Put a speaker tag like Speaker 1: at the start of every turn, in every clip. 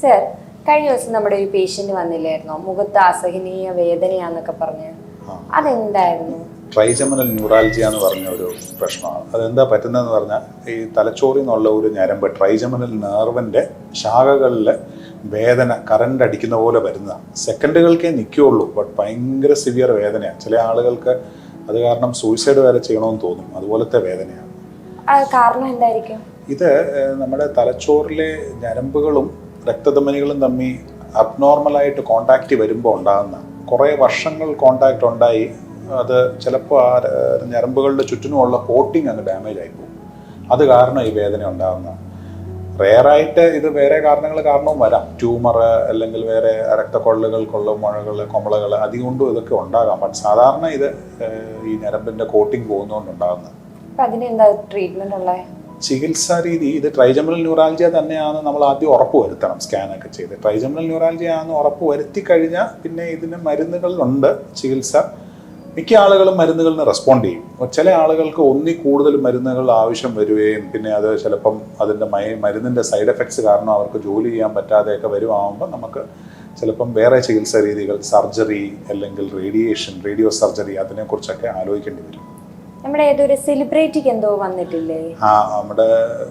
Speaker 1: Sir കഴിഞ്ഞ ദിവസം നമ്മുടെ ഒരു പേഷ്യന്റ് വന്നില്ലായിരുന്നോ? മുഖത്ത് അസഹനീയ വേദനയാന്നൊക്കെ പറഞ്ഞ്. അതെന്തായിരുന്നു?
Speaker 2: ട്രൈജമനൽ ന്യൂറാലജിയ എന്ന് പറഞ്ഞ ഒരു പ്രശ്നമാണ്. അതെന്താ പറ്റുന്നതെന്ന് പറഞ്ഞാൽ ഈ തലച്ചോറിൽ നിന്നുള്ള ഒരു ഞരമ്പ് ട്രൈജമനൽ നെർവിന്റെ ശാഖകളിൽ വേദന കറണ്ട് അടിക്കുന്ന പോലെ വരുന്നതാണ്. സെക്കൻഡുകൾക്കേ നിൽക്കുകയുള്ളൂ ബട്ട് ഭയങ്കര സിവിയർ വേദനയാണ്. ചില ആളുകൾക്ക് അത് കാരണം സൂയിസൈഡ് വരെ ചെയ്യണമെന്ന് തോന്നും. അതുപോലത്തെ വേദനയാണ്.
Speaker 1: കാരണം എന്തായിരിക്കും?
Speaker 2: ഇത് നമ്മുടെ തലച്ചോറിലെ ഞരമ്പുകളും രക്തധമനികളും തമ്മിൽ അബ്നോർമലായിട്ട് കോണ്ടാക്റ്റ് വരുമ്പോൾ ഉണ്ടാകുന്ന കുറേ വർഷങ്ങൾ കോണ്ടാക്റ്റ് ഉണ്ടായി. അത് ചിലപ്പോൾ ആ ഞരമ്പുകളുടെ ചുറ്റിനുമുള്ള കോട്ടിങ് അങ്ങ് ഡാമേജ് ആയിപ്പോകും പോകും. അത് കാരണം ഈ വേദന ഉണ്ടാകുന്ന. റെയറായിട്ട് ഇത് വേറെ കാരണങ്ങൾ കാരണവും വരാം. ട്യൂമർ അല്ലെങ്കിൽ വേറെ രക്തക്കൊള്ളുകൾക്കുള്ള മുഴകൾ കൊമളകൾ അതുകൊണ്ടും ഇതൊക്കെ ഉണ്ടാകാം. ബട്ട് സാധാരണ ഇത് ഈ ഞരമ്പിന്റെ കോട്ടിങ് പോകുന്നതുകൊണ്ടുണ്ടാകുന്നത്
Speaker 1: അതിനെന്താ ട്രീറ്റ്മെന്റ് ഉള്ളത്
Speaker 2: ചികിത്സാ രീതി ഇത് ട്രൈജമറൽ ന്യൂറാലജിയ തന്നെയാണ് നമ്മൾ ആദ്യം ഉറപ്പ് വരുത്തണം സ്കാനൊക്കെ ചെയ്ത്. ട്രൈജമറൽ ന്യൂറാലജിയ ആണെന്ന് ഉറപ്പ് വരുത്തി കഴിഞ്ഞാൽ പിന്നെ ഇതിന് മരുന്നുകളുണ്ട് ചികിത്സ. മിക്ക ആളുകളും മരുന്നുകളിന് റെസ്പോണ്ട് ചെയ്യും. ചില ആളുകൾക്ക് ഒന്നി കൂടുതൽ മരുന്നുകൾ ആവശ്യം വരികയും പിന്നെ അത് ചിലപ്പം അതിന്റെ മൈ മരുന്നിന്റെ സൈഡ് എഫക്ട്സ് കാരണം അവർക്ക് ജോലി ചെയ്യാൻ പറ്റാതെയൊക്കെ വരുവാകുമ്പോൾ നമുക്ക് ചിലപ്പം വേറെ ചികിത്സാ രീതികൾ സർജറി അല്ലെങ്കിൽ റേഡിയേഷൻ റേഡിയോ സർജറി അതിനെക്കുറിച്ചൊക്കെ ആലോചിക്കേണ്ടി വരും.
Speaker 1: നമ്മുടെ ഏതൊരു സെലിബ്രിറ്റിക്ക് എന്തോ വന്നിട്ടില്ലേ?
Speaker 2: ആ നമ്മുടെ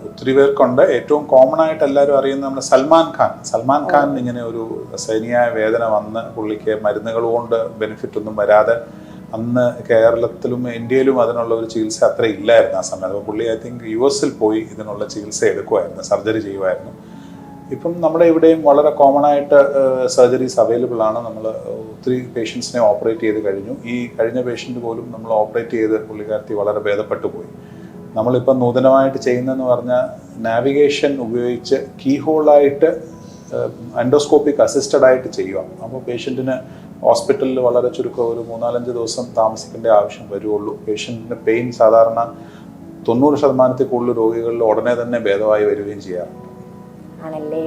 Speaker 2: ഒത്തിരി പേർക്കുണ്ട്. ഏറ്റവും കോമൺ ആയിട്ട് എല്ലാവരും അറിയുന്ന നമ്മുടെ സൽമാൻ ഖാൻ. സൽമാൻ ഖാൻ ഇങ്ങനെ ഒരു സൈനിയായ വേദന വന്ന് പുള്ളിക്ക് മരുന്നുകൾ കൊണ്ട് ബെനിഫിറ്റ് ഒന്നും വരാതെ അന്ന് കേരളത്തിലും ഇന്ത്യയിലും അതിനുള്ള ഒരു ചികിത്സ അത്ര ഇല്ലായിരുന്നു ആ സമയത്ത്. അപ്പോൾ പുള്ളി ഐ തിങ്ക് യു എസിൽ പോയി ഇതിനുള്ള ചികിത്സ എടുക്കുമായിരുന്നു സർജറി ചെയ്യുമായിരുന്നു ഇപ്പം നമ്മുടെ ഇവിടെയും വളരെ കോമൺ ആയിട്ട് സർജറീസ് അവൈലബിൾ ആണ്. നമ്മൾ ഒത്തിരി പേഷ്യൻസിനെ ഓപ്പറേറ്റ് ചെയ്ത് കഴിഞ്ഞു. ഈ കഴിഞ്ഞ പേഷ്യന്റ് പോലും നമ്മൾ ഓപ്പറേറ്റ് ചെയ്ത് പുള്ളിക്കാരത്തി വളരെ ഭേദപ്പെട്ടു പോയി. നമ്മളിപ്പം നൂതനമായിട്ട് ചെയ്യുന്നതെന്ന് പറഞ്ഞാൽ നാവിഗേഷൻ ഉപയോഗിച്ച് കീ ഹോളായിട്ട് എൻഡോസ്കോപ്പിക് അസിസ്റ്റഡ് ആയിട്ട് ചെയ്യുക. അപ്പോൾ പേഷ്യന്റിന് ഹോസ്പിറ്റലിൽ വളരെ ചുരുക്കം ഒരു മൂന്നാലഞ്ച് ദിവസം താമസിക്കേണ്ട ആവശ്യം വരുള്ളൂ പേഷ്യന്റിന് പെയിൻ സാധാരണ തൊണ്ണൂറ് ശതമാനത്തിൽ കൂടുതൽ രോഗികളിൽ ഉടനെ തന്നെ ഭേദമായി വരികയും ചെയ്യാറുണ്ട്.
Speaker 1: ആണല്ലേ?